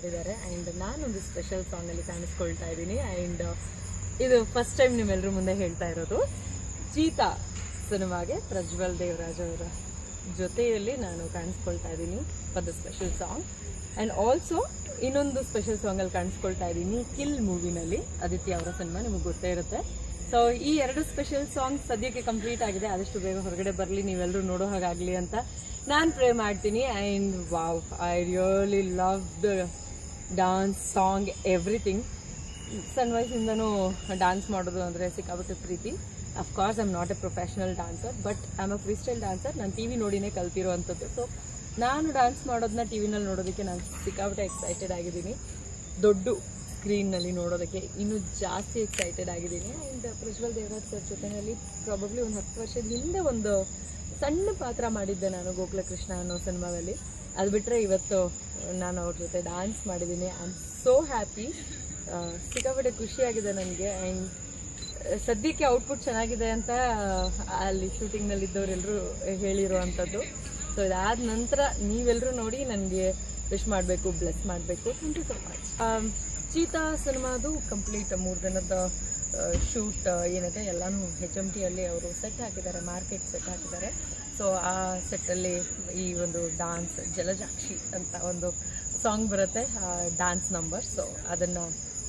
ಮಾಡಿದ್ದಾರೆ. ಆ್ಯಂಡ್ ನಾನೊಂದು ಸ್ಪೆಷಲ್ ಸಾಂಗಲ್ಲಿ ಕಾಣಿಸ್ಕೊಳ್ತಾ ಇದ್ದೀನಿ. ಆ್ಯಂಡ್ ಇದು ಫಸ್ಟ್ ಟೈಮ್ ನಿಮ್ಮೆಲ್ಲರ ಮುಂದೆ ಹೇಳ್ತಾ ಇರೋದು. ಚೀತಾ ಸಿನಿಮಾಗೆ ಪ್ರಜ್ವಲ್ ದೇವರಾಜ್ ಅವರ ಜೊತೆಯಲ್ಲಿ ನಾನು ಕಾಣಿಸ್ಕೊಳ್ತಾ ಇದ್ದೀನಿ for the special song and also ಇನ್ನೊಂದು ಸ್ಪೆಷಲ್ ಸಾಂಗಲ್ಲಿ ಕಾಣಿಸ್ಕೊಳ್ತಾ ಇದ್ದೀನಿ ಕಿಲ್ ಮೂವಿನಲ್ಲಿ ಆದಿತ್ಯ ಅವರ ಸಿನಿಮಾ, ನಿಮಗೆ ಗೊತ್ತೇ ಇರುತ್ತೆ. ಸೊ ಈ ಎರಡು ಸ್ಪೆಷಲ್ ಸಾಂಗ್ ಸದ್ಯಕ್ಕೆ ಕಂಪ್ಲೀಟ್ ಆಗಿದೆ. ಆದಷ್ಟು ಬೇಗ ಹೊರಗಡೆ ಬರಲಿ ನೀವೆಲ್ಲರೂ ನೋಡೋ ಹಾಗಾಗಲಿ ಅಂತ ನಾನು ಪ್ರೇ ಮಾಡ್ತೀನಿ. And wow I really love the dance song everything ಸಣ್ಣ ವಯಸ್ಸಿಂದನೂ ಡಾನ್ಸ್ ಮಾಡೋದು ಅಂದರೆ ಸಿಕ್ಕಾಬಿಟ್ಟು ಪ್ರೀತಿ. Of course I'm not a professional dancer but am a free style dancer ನಾನು ಟಿ ವಿ ನೋಡಿನೇ ಕಲ್ತಿರೋ ಅಂಥದ್ದು ಸೊ ನಾನು ಡಾನ್ಸ್ ಮಾಡೋದನ್ನ ಟಿ ವಿನಲ್ಲಿ ನೋಡೋದಕ್ಕೆ ನಾನು ಸಿಕ್ಕಾಪಟ್ಟೆ ಎಕ್ಸೈಟೆಡ್ ಆಗಿದ್ದೀನಿ. ದೊಡ್ಡ ಸ್ಕ್ರೀನ್ನಲ್ಲಿ ನೋಡೋದಕ್ಕೆ ಇನ್ನೂ ಜಾಸ್ತಿ ಎಕ್ಸೈಟೆಡ್ ಆಗಿದ್ದೀನಿ. ಆ್ಯಂಡ್ ಪ್ರಜ್ವಲ್ ದೇವರಾಜ್ ಸರ್ ಜೊತೆಯಲ್ಲಿ ಪ್ರಾಬಬ್ಲಿ ಒಂದು ಹತ್ತು ವರ್ಷದ ಹಿಂದೆ ಒಂದು ಸಣ್ಣ ಪಾತ್ರ ಮಾಡಿದ್ದೆ ನಾನು ಗೋಕುಲ ಕೃಷ್ಣ ಅನ್ನೋ ಸಿನಿಮಾದಲ್ಲಿ. ಅದು ಬಿಟ್ಟರೆ ಇವತ್ತು ನಾನು ಅವ್ರ ಜೊತೆ ಡ್ಯಾನ್ಸ್ ಮಾಡಿದ್ದೀನಿ. ಐ ಆಮ್ ಸೋ ಹ್ಯಾಪಿ ಸಿಕ್ಕಾಪಟ್ಟೆ ಖುಷಿಯಾಗಿದೆ ನನಗೆ. ಆ್ಯಂಡ್ ಸದ್ಯಕ್ಕೆ ಔಟ್ಪುಟ್ ಚೆನ್ನಾಗಿದೆ ಅಂತ ಅಲ್ಲಿ ಶೂಟಿಂಗ್ನಲ್ಲಿ ಇದ್ದವರೆಲ್ಲರೂ ಹೇಳಿರುವಂಥದ್ದು ಸೊ ಇದಾದ ನಂತರ ನೀವೆಲ್ಲರೂ ನೋಡಿ ನನಗೆ ವಿಶ್ ಮಾಡಬೇಕು ಬ್ಲೆಸ್ ಮಾಡಬೇಕು. Thank you so much Cheetha ಸಿನಿಮಾದು complete ಮೂರು ದಿನದ ಶೂಟ್ ಏನಿದೆ ಎಲ್ಲನೂ ಹೆಚ್ ಎಂ ಟಿಯಲ್ಲಿ ಅವರು ಸೆಟ್ ಹಾಕಿದ್ದಾರೆ ಮಾರ್ಕೆಟ್ ಸೆಟ್ ಹಾಕಿದ್ದಾರೆ. ಸೊ ಆ ಸೆಟ್ಟಲ್ಲಿ ಈ ಒಂದು ಡಾನ್ಸ್ ಜಲಜಾಕ್ಷಿ ಅಂತ ಒಂದು ಸಾಂಗ್ ಬರುತ್ತೆ ಡಾನ್ಸ್ ನಂಬರ್ ಸೊ ಅದನ್ನು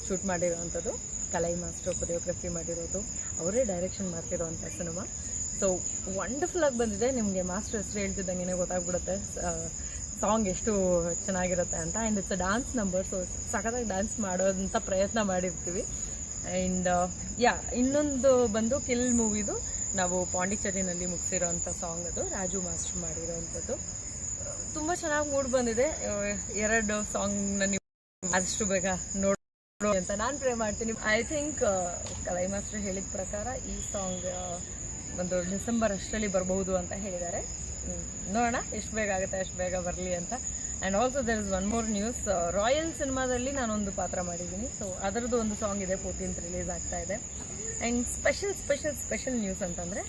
ಶೂಟ್ ಮಾಡಿರೋವಂಥದ್ದು, ಕಲೈ ಮಾಸ್ಟರ್ ಕೊರಿಯೋಗ್ರಫಿ ಮಾಡಿರೋದು, ಅವರೇ ಡೈರೆಕ್ಷನ್ ಮಾಡ್ತಿರೋವಂಥ ಸಿನಿಮಾ ಸೊ ವಂಡರ್ಫುಲ್ ಆಗಿ ಬಂದಿದೆ. ನಿಮಗೆ ಮಾಸ್ಟರ್ ಹೆಸರು ಹೇಳ್ತಿದ್ದಂಗೆ ಗೊತ್ತಾಗ್ಬಿಡುತ್ತೆ ಸಾಂಗ್ ಎಷ್ಟು ಚೆನ್ನಾಗಿರುತ್ತೆ ಅಂತ. And it's a dance number so ಸಖತ್ತಾಗಿ ಡ್ಯಾನ್ಸ್ ಮಾಡೋದಂಥ ಪ್ರಯತ್ನ ಮಾಡಿರ್ತೀವಿ. ಆ್ಯಂಡ್ ಯಾ ಇನ್ನೊಂದು ಬಂದು ಕಿಲ್ ಮೂವಿದು ನಾವು ಪಾಂಡಿಚೇರಿನಲ್ಲಿ ಮುಗಿಸಿರೋಂಥ ಸಾಂಗ್ ಅದು, ರಾಜು ಮಾಸ್ಟರ್ ಮಾಡಿರೋವಂಥದ್ದು ತುಂಬ ಚೆನ್ನಾಗಿ ಮೂಡ್ ಬಂದಿದೆ. ಎರಡು ಸಾಂಗ್ನ ನೀವು ಆದಷ್ಟು ಬೇಗ ನೋಡಿ ಅಂತ ನಾನು ಪ್ರೇ ಮಾಡ್ತೀನಿ. ಐ ಥಿಂಕ್ ಕಲೈ ಮಾಸ್ಟರ್ ಹೇಳಿದ ಪ್ರಕಾರ ಈ ಸಾಂಗ್ ಒಂದು ಡಿಸೆಂಬರ್ ಅಷ್ಟರಲ್ಲಿ ಬರಬಹುದು ಅಂತ ಹೇಳಿದ್ದಾರೆ. ನೋಡೋಣ, ಎಷ್ಟು ಬೇಗ ಆಗುತ್ತೆ ಅಷ್ಟು ಬೇಗ ಬರಲಿ ಅಂತ. And also there is one more news Royal ಸಿನಿಮಾದಲ್ಲಿ ನಾನೊಂದು ಪಾತ್ರ ಮಾಡಿದ್ದೀನಿ. ಸೊ ಅದರದ್ದು ಒಂದು ಸಾಂಗ್ ಇದೆ ಫೋರ್ಟೀನ್ತ್ ರಿಲೀಸ್ ಆಗ್ತಾ ಇದೆ. And special special special news ಅಂತಂದರೆ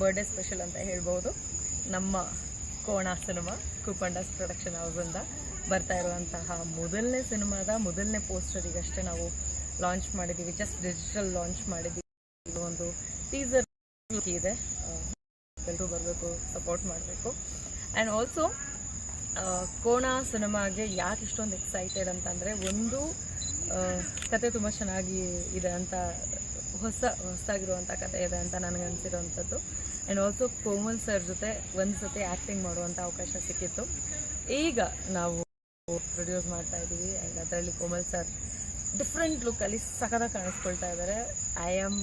ಬರ್ಡೇ ಸ್ಪೆಷಲ್ ಅಂತ ಹೇಳ್ಬೋದು. ನಮ್ಮ ಕೋಣ ಸಿನಿಮಾ ಕುಪಂಡಾಸ್ ಪ್ರೊಡಕ್ಷನ್ ಹೌಸಿಂದ ಬರ್ತಾ ಇರುವಂತಹ ಮೊದಲನೇ ಸಿನಿಮಾದ ಮೊದಲನೇ ಪೋಸ್ಟರ್ ಈಗಷ್ಟೇ ನಾವು ಲಾಂಚ್ ಮಾಡಿದ್ದೀವಿ ಜಸ್ಟ್ ಡಿಜಿಟಲ್ ಲಾಂಚ್ ಮಾಡಿದ್ದೀವಿ ಇದು ಒಂದು ಟೀಸರ್ ಇದೆ. ಎಲ್ಲರೂ ಬರಬೇಕು ಸಪೋರ್ಟ್ ಮಾಡಬೇಕು. ಆ್ಯಂಡ್ ಆಲ್ಸೋ ಕೋಣ ಸಿನಿಮಾಗೆ ಯಾಕೆ ಇಷ್ಟೊಂದು ಎಕ್ಸೈಟೆಡ್ ಅಂತಂದರೆ, ಒಂದು ಕತೆ ತುಂಬ ಚೆನ್ನಾಗಿ ಇದೆ ಅಂತ ಹೊಸ ಹೊಸದಾಗಿರುವಂಥ ಕತೆ ಇದೆ ಅಂತ ನನಗೆ ಅನಿಸಿರುವಂಥದ್ದು. ಆ್ಯಂಡ್ ಆಲ್ಸೋ ಕೋಮಲ್ ಸರ್ ಜೊತೆ ಒಂದು ಸತಿ ಆ್ಯಕ್ಟಿಂಗ್ ಮಾಡುವಂಥ ಅವಕಾಶ ಸಿಕ್ಕಿತ್ತು. ಈಗ ನಾವು ಪ್ರೊಡ್ಯೂಸ್ ಮಾಡ್ತಾ ಇದ್ದೀವಿ ಆ್ಯಂಡ್ ಅದರಲ್ಲಿ ಕೋಮಲ್ ಸರ್ ಡಿಫ್ರೆಂಟ್ ಲುಕ್ಕಲ್ಲಿ ಸಖತ್ತಾಗಿ ಕಾಣಿಸ್ಕೊಳ್ತಾ ಇದ್ದಾರೆ. I am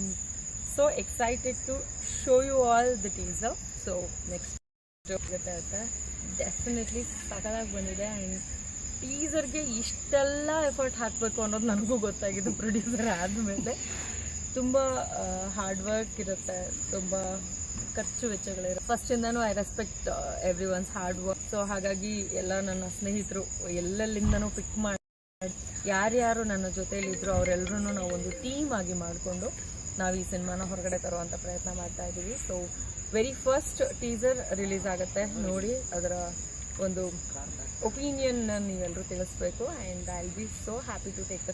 so excited to show you all the teaser so next ಜೊತೆ ಅಂತ ಡೆಫಿನೆಟ್ಲಿ ಸಖತ್ತಾಗಿ ಬಂದಿದೆ ಆ್ಯಂಡ್ ಟೀಸರ್ಗೆ ಇಷ್ಟೆಲ್ಲ ಎಫರ್ಟ್ ಹಾಕಬೇಕು ಅನ್ನೋದು ನನಗೂ ಗೊತ್ತಾಗಿದೆ ಪ್ರೊಡ್ಯೂಸರ್ ಆದಮೇಲೆ. ತುಂಬ ಹಾರ್ಡ್ ವರ್ಕ್ ಇರುತ್ತೆ, ತುಂಬ ಖರ್ಚು ವೆಚ್ಚಗಳಿರುತ್ತೆ. ಫಸ್ಟಿಂದನೂ I respect everyone's hard work so ಹಾಗಾಗಿ ಎಲ್ಲ ನನ್ನ ಸ್ನೇಹಿತರು, ಎಲ್ಲೆಲ್ಲಿಂದನೂ ಪಿಕ್ ಮಾಡಿ, ಯಾರ್ಯಾರು ನನ್ನ ಜೊತೆಯಲ್ಲಿದ್ದರು ಅವರೆಲ್ಲರೂ ನಾವು ಒಂದು ಟೀಮ್ ಆಗಿ ಮಾಡಿಕೊಂಡು ನಾವು ಈ ಸಿನಿಮಾನ ಹೊರಗಡೆ ತರುವಂಥ ಪ್ರಯತ್ನ ಮಾಡ್ತಾ ಇದ್ದೀವಿ. So very first teaser release ಆಗುತ್ತೆ. ನೋಡಿ, ಅದರ ಒಂದು ಒಪಿನಿಯನ್ನ ನೀವೆಲ್ಲರೂ ತಿಳಿಸ್ಬೇಕು. And I be so happy to take the